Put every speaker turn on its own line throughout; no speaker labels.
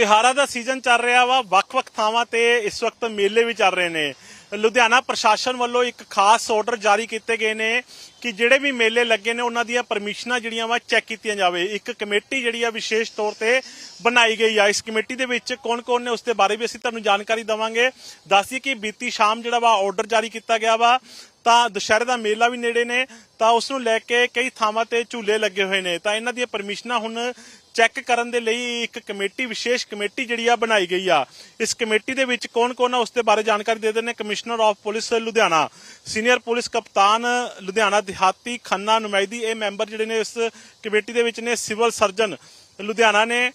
ਤਿਹਾਰਾਂ ਦਾ season ਚੱਲ ਰਿਹਾ ਵਾ, ਵੱਖ-ਵੱਖ ਥਾਵਾਂ ਤੇ ਇਸ ਵਕਤ ਮੇਲੇ ਵੀ ਚੱਲ ਰਹੇ ਨੇ। ਲੁਧਿਆਣਾ ਪ੍ਰਸ਼ਾਸਨ ਵੱਲੋਂ ਇੱਕ ਖਾਸ ਆਰਡਰ ਜਾਰੀ ਕੀਤੇ ਗਏ ਨੇ ਕਿ ਜਿਹੜੇ ਵੀ ਮੇਲੇ ਲੱਗੇ ਨੇ, ਉਹਨਾਂ ਦੀਆਂ ਪਰਮਿਸ਼ਨਾਂ ਜਿਹੜੀਆਂ ਵਾ ਚੈੱਕ ਕੀਤੀਆਂ ਜਾਵੇ। ਇੱਕ ਕਮੇਟੀ ਜਿਹੜੀ ਆ, ਵਿਸ਼ੇਸ਼ ਤੌਰ ਤੇ ਬਣਾਈ ਗਈ ਆ। ਇਸ ਕਮੇਟੀ ਦੇ ਵਿੱਚ ਕੌਣ-ਕੌਣ ਨੇ, ਉਸ ਦੇ ਬਾਰੇ ਵੀ ਅਸੀਂ ਤੁਹਾਨੂੰ ਜਾਣਕਾਰੀ ਦਵਾਂਗੇ। ਦੱਸੀ ਕਿ ਬੀਤੀ ਸ਼ਾਮ ਜਿਹੜਾ ਵਾ ਆਰਡਰ ਜਾਰੀ ਕੀਤਾ ਗਿਆ ਵਾ, ਤਾਂ ਦੁਸ਼ਹਿਰੇ ਦਾ ਮੇਲਾ ਵੀ ਨੇੜੇ ਨੇ, ਤਾਂ ਉਸ ਨੂੰ ਲੈ ਕੇ ਕਈ ਥਾਵਾਂ ਤੇ ਝੂਲੇ ਲੱਗੇ ਹੋਏ ਨੇ। ਤਾਂ ਇਹਨਾਂ ਦੀਆਂ ਪਰਮਿਸ਼ਨਾਂ ਹੁਣ ਚੈੱਕ ਕਰਨ ਦੇ ਲਈ ਇੱਕ ਕਮੇਟੀ, ਵਿਸ਼ੇਸ਼ ਕਮੇਟੀ ਜਿਹੜੀ ਆ ਬਣਾਈ ਗਈ ਆ। ਇਸ ਕਮੇਟੀ ਦੇ ਵਿੱਚ ਕੌਣ-ਕੌਣ ਆ, ਉਸ ਦੇ ਬਾਰੇ ਜਾਣਕਾਰੀ ਦੇ ਦਿੰਦੇ commissioner of police Ludhiana. Senior police ਕਪਤਾਨ ਲੁਧਿਆਣਾ ਦਿਹਾਤੀ ਖੰਨਾ ਨੁਮਾਇਦੀ, ਇਹ ਮੈਂਬਰ ਜਿਹੜੇ ਨੇ ਇਸ ਕਮੇਟੀ ਦੇ ਵਿੱਚ ਨੇ, ਸਿਵਲ ਸਰਜਨ ਲੁਧਿਆਣਾ ਨੇ।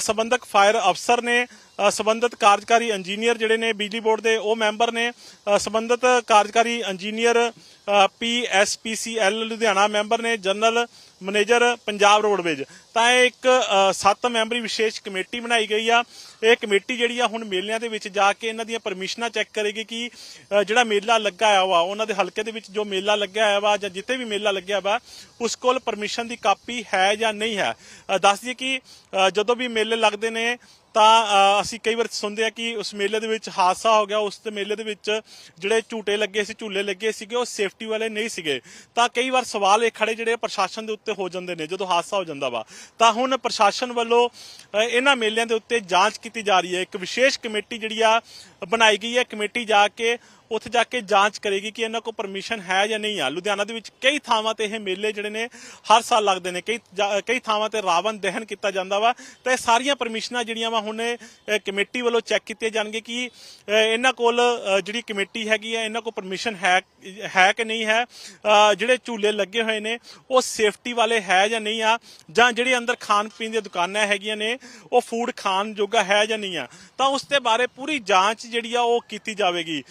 ਸੰਬੰਧਕ ਫਾਇਰ ਅਫਸਰ ਨੇ। ਸੰਬੰਧਿਤ ਕਾਰਜਕਾਰੀ ਇੰਜੀਨੀਅਰ ਜਿਹੜੇ ਨੇ ਬਿਜਲੀ ਬੋਰਡ ਦੇ ਉਹ ਮੈਂਬਰ ਨੇ। ਅ, ਸੰਬੰਧਿਤ ਕਾਰਜਕਾਰੀ ਇੰਜੀਨੀਅਰ ਪੀਐਸਪੀਸੀਐਲ ਲੁਧਿਆਣਾ ਮੈਂਬਰ ਨੇ ਜਨਰਲ ਮੈਨੇਜਰ ਪੰਜਾਬ ਰੋਡਵੇਜ ਤਾਂ ਇਹ ਇੱਕ ਅ, ਸੱਤ ਮੈਂਬਰੀ ਵਿਸ਼ੇਸ਼ ਕਮੇਟੀ ਬਣਾਈ ਗਈ ਆ। ਇਹ ਕਮੇਟੀ ਜਿਹੜੀ ਆ ਹੁਣ ਮੇਲਿਆਂ ਦੇ ਵਿੱਚ ਜਾ ਕੇ ਇਹਨਾਂ ਦੀਆਂ ਪਰਮਿਸ਼ਨਾਂ ਚੈੱਕ ਕਰੇਗੀ ਕਿ ਜਿਹੜਾ ਮੇਲਾ ਲੱਗਾ ਆ ਵਾ ਉਹਨਾਂ ਦੇ ਹਲਕੇ ਦੇ ਵਿੱਚ ਜੋ ਮੇਲਾ ਲੱਗਿਆ ਹੋਇਆ ਵਾ ਜਾਂ ਜਿੱਥੇ ਵੀ ਮੇਲਾ ਲੱਗਿਆ ਵਾ ਉਸ ਕੋਲ ਪਰਮਿਸ਼ਨ ਦੀ ਕਾਪੀ ਹੈ ਜਾਂ ਨਹੀਂ ਹੈ। ਅ, ਦੱਸ ਦਈਏ ਕਿ ਜਦੋਂ ਵੀ ਮੇਲੇ ਲੱਗਦੇ ਨੇ ਤਾਂ ਅਸੀਂ ਕਈ ਵਾਰ ਸੁਣਦੇ ਆ ਕਿ ਉਸ ਮੇਲੇ ਦੇ ਵਿੱਚ ਹਾਦਸਾ ਹੋ ਗਿਆ, ਉਸ ਤੇ ਮੇਲੇ ਦੇ ਵਿੱਚ ਜਿਹੜੇ ਝੂਟੇ ਲੱਗੇ ਸੀ, ਝੂਲੇ ਲੱਗੇ ਸੀਗੇ, ਉਹ ਸੇਫਟੀ ਵਾਲੇ ਨਹੀਂ ਸੀਗੇ। ਤਾਂ ਕਈ ਵਾਰ ਸਵਾਲ ਇਹ ਖੜੇ ਜਿਹੜੇ ਪ੍ਰਸ਼ਾਸਨ ਦੇ ਉੱਤੇ ਹੋ ਜਾਂਦੇ ਨੇ, ਜਦੋਂ ਹਾਦਸਾ ਹੋ ਜਾਂਦਾ ਵਾ। ਤਾਂ ਹੁਣ ਪ੍ਰਸ਼ਾਸਨ ਵੱਲੋਂ ਇਹਨਾਂ ਮੇਲਿਆਂ ਦੇ ਉੱਤੇ ਜਾਂਚ ਕੀਤੀ ਜਾ ਰਹੀ ਹੈ। ਇੱਕ ਵਿਸ਼ੇਸ਼ ਕਮੇਟੀ ਜਿਹੜੀ ਆ, ਬਣਾਈ ਗਈ ਹੈ। ਕਮੇਟੀ ਜਾ ਕੇ ਉੱਥੇ ਜਾ ਕੇ ਜਾਂਚ ਕਰੇਗੀ ਕਿ ਇਹਨਾਂ ਕੋਲ ਪਰਮਿਸ਼ਨ ਹੈ ਜਾਂ ਨਹੀਂ ਆ। ਲੁਧਿਆਣਾ ਦੇ ਵਿੱਚ ਕਈ ਥਾਵਾਂ ਤੇ ਇਹ ਮੇਲੇ ਜਿਹੜੇ ਨੇ, ਹਰ ਸਾਲ ਲੱਗਦੇ ਨੇ। ਕਈ ਜਾ- ਕਈ ਥਾਵਾਂ ਤੇ ਰਾਵਣ ਦਹਨ ਕੀਤਾ ਜਾਂਦਾ ਵਾ। ਤਾਂ ਇਹ ਸਾਰੀਆਂ ਪਰਮਿਸ਼ਨਾਂ ਜਿਹੜੀਆਂ ਵਾ ਹੁਣ ਕਮੇਟੀ ਵੱਲੋਂ ਚੈੱਕ ਕੀਤੀਆਂ ਜਾਣਗੇ ਕਿ ਇਹਨਾਂ ਕੋਲ ਜਿਹੜੀ ਕਮੇਟੀ ਹੈਗੀ ਆ, ਇਹਨਾਂ ਕੋਲ ਪਰਮਿਸ਼ਨ ਹੈ ਹੈ ਕਿ ਨਹੀਂ ਹੈ? ਜਿਹੜੇ ਝੂਲੇ ਲੱਗੇ ਹੋਏ ਨੇ, ਉਹ ਸੇਫਟੀ ਵਾਲੇ ਹੈ ਜਾਂ ਨਹੀਂ ਆ? ਜਾਂ ਜਿਹੜੇ ਅੰਦਰ ਖਾਣ ਪੀਣ ਦੀਆਂ ਦੁਕਾਨਾਂ ਹੈਗੀਆਂ ਨੇ, ਉਹ ਫੂਡ ਖਾਣ ਜੋਗਾ ਹੈ ਜਾਂ ਨਹੀਂ ਆ? ਤਾਂ ਉਸ ਦੇ ਬਾਰੇ ਪੂਰੀ ਜਾਂਚ ਜਿਹੜੀ ਆ ਉਹ ਕੀਤੀ ਜਾਵੇਗੀ।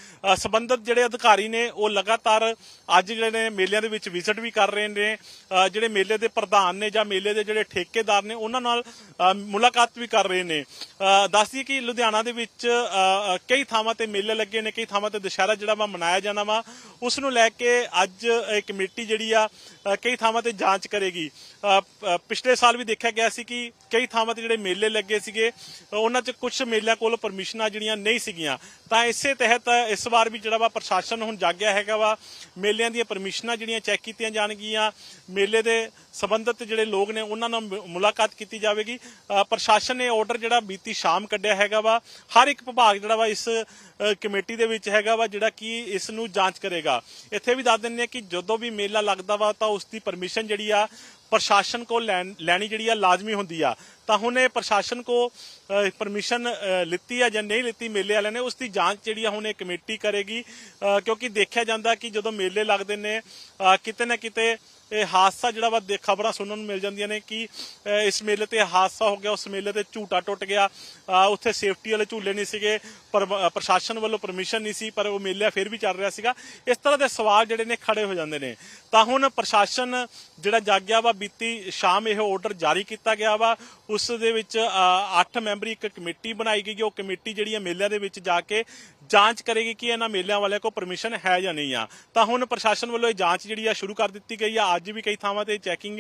ਸੰਬੰਧਿਤ ਜਿਹੜੇ ਅਧਿਕਾਰੀ ਨੇ, ਉਹ ਲਗਾਤਾਰ ਅੱਜ ਜਿਹੜੇ ਨੇ ਮੇਲਿਆਂ ਦੇ ਵਿੱਚ ਵਿਜ਼ਿਟ ਵੀ ਕਰ ਰਹੇ ਨੇ ਜਿਹੜੇ ਮੇਲੇ ਦੇ ਪ੍ਰਧਾਨ ਨੇ ਜਾਂ ਮੇਲੇ ਦੇ ਜਿਹੜੇ ਠੇਕੇਦਾਰ ਨੇ, ਉਹਨਾਂ ਨਾਲ ਮੁਲਾਕਾਤ ਵੀ ਕਰ ਰਹੇ ਨੇ। ਦੱਸਦੀ ਕਿ ਲੁਧਿਆਣਾ ਦੇ ਵਿੱਚ ਕਈ ਥਾਵਾਂ ਤੇ ਮੇਲੇ ਲੱਗੇ ਨੇ, ਕਈ ਥਾਵਾਂ ਤੇ ਦੁਸ਼ਹਿਰਾ ਜਿਹੜਾ ਵਾ ਮਨਾਇਆ ਜਾਣਾ ਵਾ। ਉਸ ਨੂੰ ਲੈ ਕੇ ਅੱਜ ਕਮੇਟੀ ਜਿਹੜੀ ਆ ਕਈ ਥਾਵਾਂ ਤੇ ਜਾਂਚ ਕਰੇਗੀ। ਪਿਛਲੇ ਸਾਲ ਵੀ ਦੇਖਿਆ ਗਿਆ ਸੀ ਕਿ ਕਈ ਥਾਵਾਂ ਤੇ ਜਿਹੜੇ ਮੇਲੇ ਲੱਗੇ ਸੀਗੇ, ਉਹਨਾਂ 'ਚ ਕੁਝ ਮੇਲਿਆਂ ਕੋਲ ਪਰਮਿਸ਼ਨਾਂ ਜਿਹੜੀਆਂ ਨਹੀਂ ਸੀਗੀਆਂ। ਤਾਂ ਇਸੇ ਤਹਿਤ ਇਸ ਵਾਰ ਵੀ ਜਿਹੜਾ ਵਾ ਪ੍ਰਸ਼ਾਸਨ ਹੁਣ ਜਾਗਿਆ ਹੈਗਾ ਵਾ, ਮੇਲਿਆਂ ਦੀਆਂ ਪਰਮਿਸ਼ਨਾਂ ਜਿਹੜੀਆਂ ਚੈੱਕ ਕੀਤੀਆਂ ਜਾਣਗੀਆਂ, ਮੇਲੇ ਦੇ ਸੰਬੰਧਿਤ ਜਿਹੜੇ ਲੋਕ ਨੇ ਉਹਨਾਂ ਨਾਲ ਮੁਲਾਕਾਤ ਕੀਤੀ ਜਾਵੇਗੀ। ਪ੍ਰਸ਼ਾਸਨ ਨੇ ਆਰਡਰ ਜਿਹੜਾ ਬੀਤੀ ਸ਼ਾਮ ਕੱਢਿਆ ਹੈਗਾ ਵਾ, ਹਰ ਇੱਕ ਵਿਭਾਗ ਜਿਹੜਾ ਵਾ ਇਸ ਕਮੇਟੀ ਦੇ ਵਿੱਚ ਹੈਗਾ ਵਾ ਜਿਹੜਾ ਕਿ ਇਸ ਨੂੰ ਜਾਂਚ ਕਰੇਗਾ। ਇੱਥੇ ਵੀ ਦੱਸ ਦਿੰਦੇ ਆ ਕਿ ਜਦੋਂ ਵੀ ਮੇਲਾ ਲੱਗਦਾ ਵਾ ਤਾਂ ਉਸ ਦੀ ਪਰਮਿਸ਼ਨ ਜਿਹੜੀ ਆ ਪ੍ਰਸ਼ਾਸਨ ਕੋਲ ਲੈਣ- ਲੈਣੀ ਜਿਹੜੀ ਆ ਲਾਜ਼ਮੀ ਹੁੰਦੀ ਆ। ਤਾਂ ਹੁਣ ਇਹ ਪ੍ਰਸ਼ਾਸਨ ਕੋ ਪਰਮਿਸ਼ਨ ਲਿੱਤੀ ਆ ਜਾਂ ਨਹੀਂ ਲਿੱਤੀ ਮੇਲੇ ਵਾਲਿਆਂ ਨੇ ਉਸ ਦੀ ਜਾਂਚ ਜਿਹੜੀ ਆ ਹੁਣ ਇਹ ਕਮੇਟੀ ਕਰੇਗੀ। ਕਿਉਂਕਿ ਦੇਖਿਆ ਜਾਂਦਾ ਕਿ ਜਦੋਂ ਮੇਲੇ ਲੱਗਦੇ ਨੇ ਕਿਤੇ ਨਾ ਕਿਤੇ ਇਹ ਹਾਦਸਾ ਜਿਹੜਾ ਵਾ ਦੇ ਖਬਰਾਂ ਸੁਣਨ ਨੂੰ ਮਿਲ ਜਾਂਦੀਆਂ ਨੇ ਕਿ ਇਸ ਮੇਲੇ ਤੇ ਹਾਦਸਾ ਹੋ ਗਿਆ, ਉਸ ਮੇਲੇ ਤੇ ਝੂਟਾ ਟੁੱਟ ਗਿਆ। ਉੱਥੇ ਸੇਫਟੀ ਵਾਲੇ ਝੂਲੇ ਨਹੀਂ ਸੀਗੇ ਪ੍ਰਸ਼ਾਸਨ ਵੱਲੋਂ ਪਰਮਿਸ਼ਨ ਨਹੀਂ ਸੀ, ਪਰ ਉਹ ਮੇਲਾ ਫਿਰ ਵੀ ਚੱਲ ਰਿਹਾ ਸੀਗਾ। ਇਸ ਤਰ੍ਹਾਂ ਦੇ ਸਵਾਲ ਜਿਹੜੇ ਨੇ ਖੜੇ ਹੋ ਜਾਂਦੇ ਨੇ। ਤਾਂ ਹੁਣ ਪ੍ਰਸ਼ਾਸਨ ਜਿਹੜਾ ਜਾਗਿਆ ਵਾ, ਬੀਤੀ ਸ਼ਾਮ ਇਹ ਆਰਡਰ ਜਾਰੀ ਕੀਤਾ ਗਿਆ ਵਾ। ਉਸ ਦੇ ਵਿੱਚ 8 ਮੈਂਬਰੀ ਇੱਕ ਕਮੇਟੀ ਬਣਾਈ ਗਈ ਉਹ ਕਮੇਟੀ ਜਿਹੜੀ ਆ ਮੇਲਿਆਂ ਦੇ ਵਿੱਚ ਜਾ ਕੇ ਜਾਂਚ ਕਰੇਗੀ ਕਿ ਇਹਨਾਂ ਮੇਲਿਆਂ ਵਾਲਿਆਂ ਕੋਲ ਪਰਮਿਸ਼ਨ ਹੈ ਜਾਂ ਨਹੀਂ ਆ। ਤਾਂ ਹੁਣ ਪ੍ਰਸ਼ਾਸਨ ਵੱਲੋਂ ਇਹ ਜਾਂਚ ਜਿਹੜੀ ਆ ਸ਼ੁਰੂ ਕਰ ਦਿੱਤੀ ਗਈ ਆ। ਅੱਜ ਵੀ ਕਈ ਥਾਵਾਂ ਤੇ ਚੈਕਿੰਗ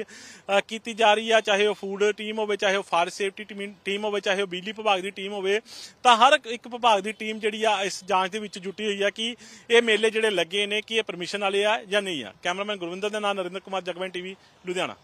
ਕੀਤੀ ਜਾ ਰਹੀ ਆ, ਚਾਹੇ ਉਹ ਫੂਡ ਟੀਮ ਹੋਵੇ, ਚਾਹੇ ਉਹ ਫਾਇਰ ਸੇਫਟੀ ਟੀਮ ਹੋਵੇ, ਚਾਹੇ ਉਹ ਬਿਜਲੀ ਵਿਭਾਗ ਦੀ ਟੀਮ ਹੋਵੇ, ਤਾਂ ਹਰ ਇੱਕ ਵਿਭਾਗ ਦੀ ਟੀਮ ਜਿਹੜੀ ਆ, ਇਸ ਜਾਂਚ ਦੇ ਵਿੱਚ ਜੁਟੀ ਹੋਈ ਆ ਕਿ ਇਹ ਮੇਲੇ ਜਿਹੜੇ ਲੱਗੇ ਨੇ, ਕਿ ਇਹ ਪਰਮਿਸ਼ਨ ਵਾਲੇ ਆ ਜਾਂ ਨਹੀਂ ਆ। ਕੈਮਰਾਮੈਨ ਗੁਰਵਿੰਦਰ ਦੇ ਨਾਲ ਨਰਿੰਦਰ ਕੁਮਾਰ ਜਗਵੈਨ ਟੀਵੀ, ਲੁਧਿਆਣਾ।